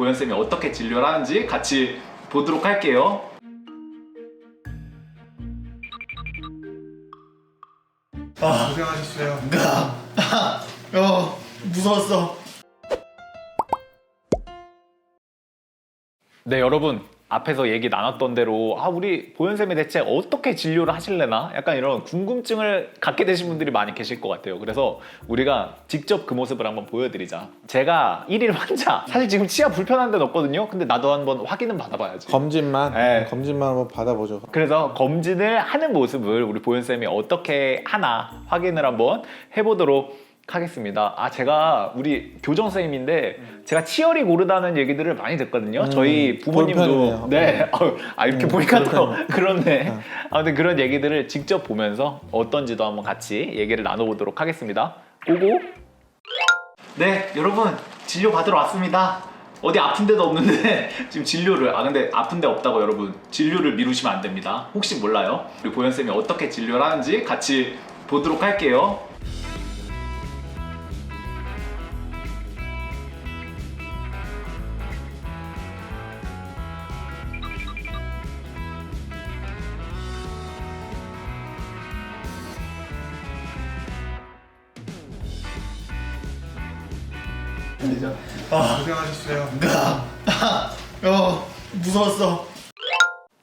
보현 쌤이 어떻게 진료를 하는지 같이 보도록 할게요. 고생하셨어요. 어 무서웠어. 네 여러분 앞에서 얘기 나눴던 대로 아 우리 보현 쌤이 대체 어떻게 진료를 하실래나 약간 이런 궁금증을 갖게 되신 분들이 많이 계실 것 같아요. 그래서 우리가 직접 그 모습을 한번 보여드리자. 제가 일일 환자 사실 지금 치아 불편한 데는 없거든요. 근데 나도 한번 확인은 받아봐야지. 검진만 네. 검진만 한번 받아보죠. 그래서 검진을 하는 모습을 우리 보현 쌤이 어떻게 하나 확인을 한번 해보도록 하겠습니다. 아 제가 우리 교정 쌤인데 제가 치열이 고르다는 얘기들을 많이 듣거든요. 음, 저희 부모님도 볼펜이네요. 네, 아유, 아 이렇게 음, 보니까 또. 그렇네. 아무튼 그런 얘기들을 직접 보면서 어떤지도 한번 같이 얘기를 나눠보도록 하겠습니다. 고고. 네, 여러분 진료 받으러 왔습니다. 어디 아픈 데도 없는데 지금 진료를 아 근데 아픈 데 없다고 여러분 진료를 미루시면 안 됩니다. 혹시 몰라요. 우리 보현 쌤이 어떻게 진료를 하는지 같이 보도록 할게요. 고생하셨어요. 어 무서웠어.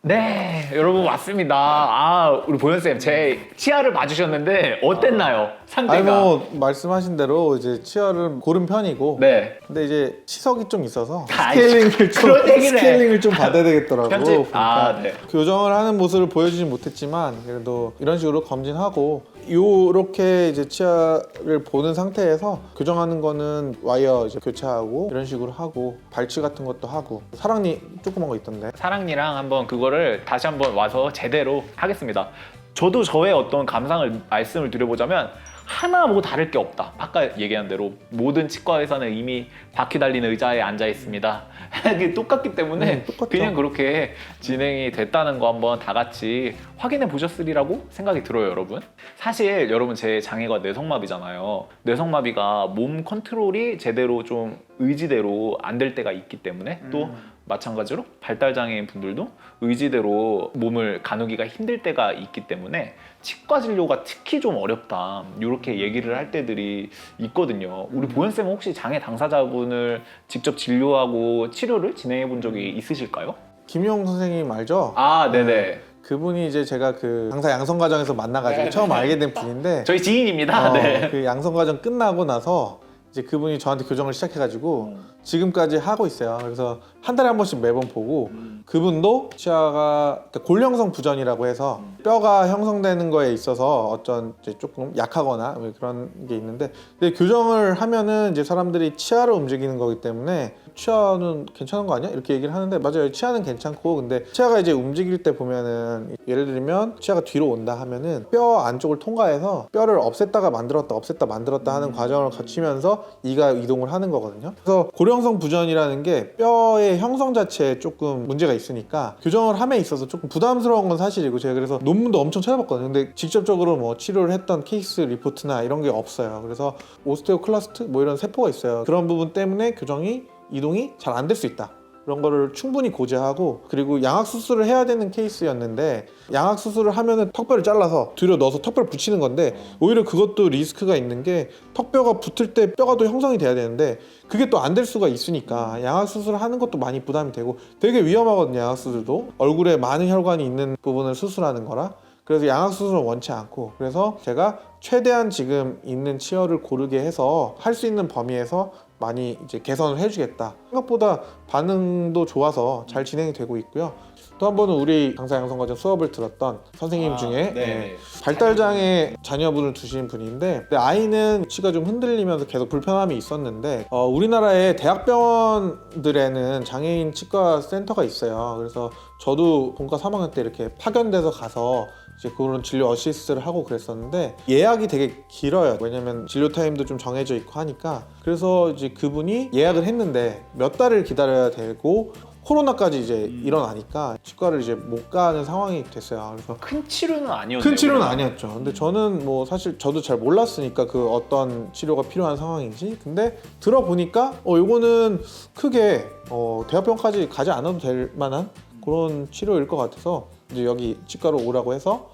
네, 여러분 왔습니다. 아, 우리 보현 쌤, 제 치아를 봐주셨는데 어땠나요? 상태가? 아니 뭐 말씀하신 대로 이제 치아를 고른 편이고 네. 근데 이제 치석이 좀 있어서 아이, 스케일링을 좀 그런 얘기를 해. 스케일링을 좀 받아야 되겠더라고. 편집. 그러니까 아, 네. 교정을 하는 모습을 보여주진 못했지만 그래도 이런 식으로 검진하고 요렇게 이제 치아를 보는 상태에서 교정하는 거는 와이어 이제 교체하고 이런 식으로 하고 발치 같은 것도 하고 사랑니 조그만 거 있던데 사랑니랑 한번 그거를 다시 한번 와서 제대로 하겠습니다. 저도 저의 어떤 감상을 말씀을 드려보자면 하나 뭐 다를 게 없다. 아까 얘기한 대로 모든 치과 의사는 이미 바퀴 달린 의자에 앉아 있습니다. 이게 똑같기 때문에 음. 그냥 그렇게 진행이 됐다는 거 한번 다 같이 확인해 보셨으리라고 생각이 들어요, 여러분. 사실 여러분 제 장애가 뇌성마비잖아요. 뇌성마비가 몸 컨트롤이 제대로 좀 의지대로 안 될 때가 있기 때문에 또 마찬가지로 발달 장애인 분들도 의지대로 몸을 가누기가 힘들 때가 있기 때문에 치과 진료가 특히 좀 어렵다 이렇게 얘기를 할 때들이 있거든요. 우리 보현 쌤은 혹시 장애 당사자분을 직접 진료하고 치료를 진행해 본 적이 있으실까요? 김용 선생님 알죠? 아, 네네. 그분이 이제 제가 그 강사 양성 과정에서 만나가지고 네. 처음 알게 된 분인데 저희 지인입니다. 어, 네. 그 양성 과정 끝나고 나서 이제 그분이 저한테 교정을 시작해가지고 지금까지 하고 있어요. 그래서 한 달에 한 번씩 매번 보고 그분도 치아가 그러니까 골형성 부전이라고 해서 뼈가 형성되는 거에 있어서 어떤 이제 조금 약하거나 뭐 그런 게 있는데 근데 교정을 하면은 이제 사람들이 치아를 움직이는 거기 때문에 치아는 괜찮은 거 아니야? 이렇게 얘기를 하는데 맞아요. 치아는 괜찮고 근데 치아가 이제 움직일 때 보면은 예를 들면 치아가 뒤로 온다 하면은 뼈 안쪽을 통과해서 뼈를 없앴다가 만들었다 없앴다 만들었다 하는 과정을 거치면서 이가 이동을 하는 거거든요. 그래서 고령성 부전이라는 게 뼈의 형성 자체에 조금 문제가 있으니까 교정을 함에 있어서 조금 부담스러운 건 사실이고 제가 그래서 논문도 엄청 찾아봤거든요. 근데 직접적으로 뭐 치료를 했던 케이스 리포트나 이런 게 없어요. 그래서 오스테오클라스트 뭐 이런 세포가 있어요. 그런 부분 때문에 교정이 이동이 잘 안 될 수 있다. 그런 거를 충분히 고려하고 그리고 양악 수술을 해야 되는 케이스였는데 양악 수술을 하면은 턱뼈를 잘라서 뒤로 넣어서 턱뼈를 붙이는 건데 오히려 그것도 리스크가 있는 게 턱뼈가 붙을 때 뼈가 또 형성이 돼야 되는데 그게 또 안 될 수가 있으니까 양악 수술을 하는 것도 많이 부담이 되고 되게 위험하거든요 양악 수술도. 얼굴에 많은 혈관이 있는 부분을 수술하는 거라. 그래서 양악 수술은 원치 않고 그래서 제가 최대한 지금 있는 치어를 고르게 해서 할 수 있는 범위에서 많이 이제 개선을 해주겠다. 생각보다 반응도 좋아서 잘 진행이 되고 있고요. 또 한 번은 우리 강사 양성과정 수업을 들었던 선생님 아, 중에 네. 예, 발달장애 자녀분을 두신 분인데 근데 아이는 치가 좀 흔들리면서 계속 불편함이 있었는데 어, 우리나라의 대학병원들에는 장애인 치과 센터가 있어요. 그래서 저도 본과 3학년 때 이렇게 파견돼서 가서 이제 그런 진료 어시스트를 하고 그랬었는데 예약이 되게 길어요. 왜냐면 진료 타임도 좀 정해져 있고 하니까 그래서 이제 그분이 예약을 했는데 몇 달을 기다려야 되고 코로나까지 이제 일어나니까 치과를 이제 못 가는 상황이 됐어요. 그래서 큰 치료는 아니었네요. 큰 치료는 아니었죠. 근데 저는 뭐 사실 저도 잘 몰랐으니까 그 어떤 치료가 필요한 상황인지. 근데 들어보니까 어 요거는 크게 어 대학병까지 가지 않아도 될 만한 그런 치료일 것 같아서 이제 여기 치과로 오라고 해서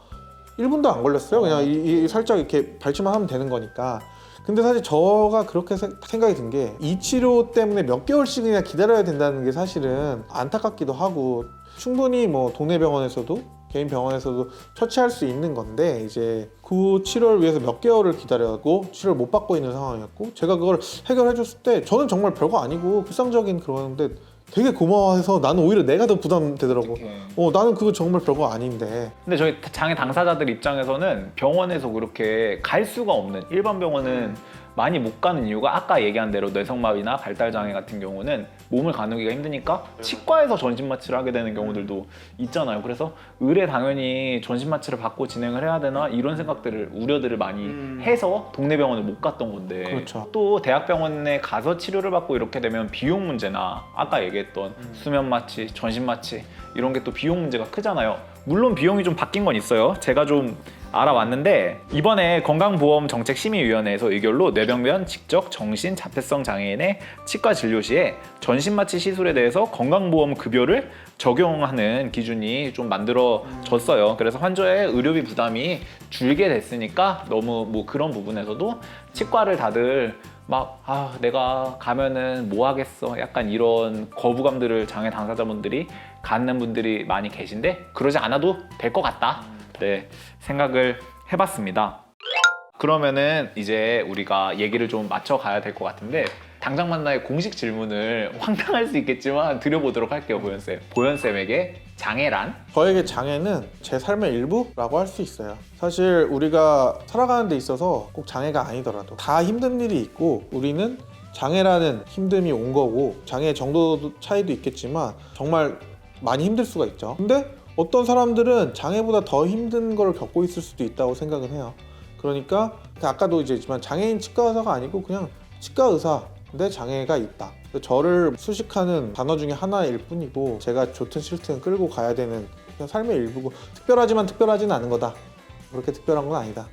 1분도 안 걸렸어요. 그냥 이, 이 살짝 이렇게 발치만 하면 되는 거니까. 근데 사실 저가 그렇게 세- 생각이 든 게 이 치료 때문에 몇 개월씩이나 기다려야 된다는 게 사실은 안타깝기도 하고 충분히 뭐 동네 병원에서도 개인 병원에서도 처치할 수 있는 건데 이제 그 치료를 위해서 몇 개월을 기다려고 치료를 못 받고 있는 상황이었고 제가 그걸 해결해 줬을 때 저는 정말 별거 아니고 불상적인 그런데 되게 고마워해서 나는 오히려 내가 더 부담되더라고. 어 나는 그거 정말 별거 아닌데 근데 저희 장애 당사자들 입장에서는 병원에서 그렇게 갈 수가 없는 일반 병원은 많이 못 가는 이유가 아까 얘기한 대로 뇌성마비나 발달 장애 같은 경우는 몸을 가누기가 힘드니까 치과에서 전신 마취를 하게 되는 경우들도 있잖아요. 그래서 의뢰 당연히 전신 마취를 받고 진행을 해야 되나 이런 생각들을 우려들을 많이 해서 동네 병원을 못 갔던 건데 그렇죠. 또 대학병원에 가서 치료를 받고 이렇게 되면 비용 문제나 아까 얘기했던 수면 마취, 전신 마취 이런 게 또 비용 문제가 크잖아요. 물론 비용이 좀 바뀐 건 있어요. 제가 좀 알아왔는데 이번에 건강보험 정책 심의위원회에서 의결로 뇌병변, 직적, 정신, 자폐성 장애인의 치과 진료 시에 전신 마취 시술에 대해서 건강보험 급여를 적용하는 기준이 좀 만들어졌어요. 그래서 환자의 의료비 부담이 줄게 됐으니까 너무 뭐 그런 부분에서도 치과를 다들 막, 아, 내가 가면은 뭐 하겠어. 약간 이런 거부감들을 장애 당사자분들이 갖는 분들이 많이 계신데, 그러지 않아도 될 것 같다. 네, 생각을 해봤습니다. 그러면은 이제 우리가 얘기를 좀 맞춰가야 될 것 같은데, 당장 만나의 공식 질문을 황당할 수 있겠지만 드려보도록 할게요, 보현쌤. 보현쌤에게 장애란? 저에게 장애는 제 삶의 일부라고 할 수 있어요. 사실 우리가 살아가는 데 있어서 꼭 장애가 아니더라도 다 힘든 일이 있고 우리는 장애라는 힘듦이 온 거고 장애 정도 차이도 있겠지만 정말 많이 힘들 수가 있죠. 근데 어떤 사람들은 장애보다 더 힘든 걸 겪고 있을 수도 있다고 생각은 해요. 그러니까 아까도 이제 했지만 장애인 치과 의사가 아니고 그냥 치과 의사 인데 장애가 있다. 저를 수식하는 단어 중에 하나일 뿐이고 제가 좋든 싫든 끌고 가야 되는 그냥 삶의 일부고 특별하지만 특별하지는 않은 거다. 그렇게 특별한 건 아니다.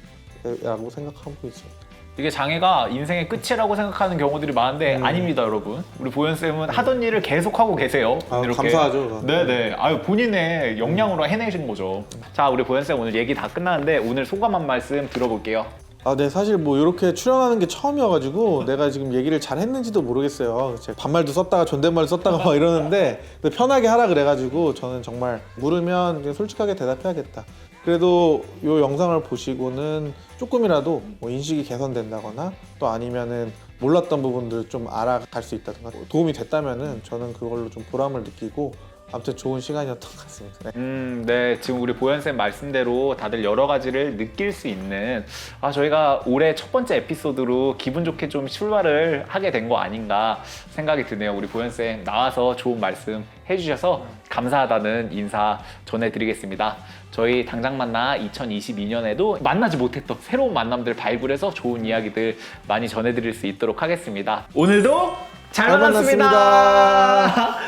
라고 생각하고 있습니다. 이게 장애가 인생의 끝이라고 생각하는 경우들이 많은데 음. 아닙니다, 여러분. 우리 보현 쌤은 하던 일을 계속 하고 계세요. 아, 감사하죠. 그건. 네네. 아유 본인의 역량으로 해내신 거죠. 자, 우리 보현 쌤 오늘 얘기 다 끝났는데 오늘 소감 한 말씀 들어볼게요. 아, 네, 사실 뭐 이렇게 출연하는 게 처음이어가지고 내가 지금 얘기를 잘 했는지도 모르겠어요. 제가 반말도 썼다가 존댓말도 썼다가 막 이러는데 편하게 하라 그래가지고 저는 정말 물으면 솔직하게 대답해야겠다. 그래도 이 영상을 보시고는 조금이라도 뭐 인식이 개선된다거나 또 아니면은 몰랐던 부분들 좀 알아갈 수 있다든가 도움이 됐다면은 저는 그걸로 좀 보람을 느끼고 아무튼 좋은 시간이었던 것 같습니다. 네. 음, 네. 지금 우리 보현 쌤 말씀대로 다들 여러 가지를 느낄 수 있는 아 저희가 올해 첫 번째 에피소드로 기분 좋게 좀 출발을 하게 된 거 아닌가 생각이 드네요. 우리 보현 쌤 나와서 좋은 말씀 해주셔서 감사하다는 인사 전해드리겠습니다. 저희 당장 만나 2022년에도 만나지 못했던 새로운 만남들 발굴해서 좋은 이야기들 많이 전해드릴 수 있도록 하겠습니다. 오늘도 잘, 잘 만났습니다. 만났습니다.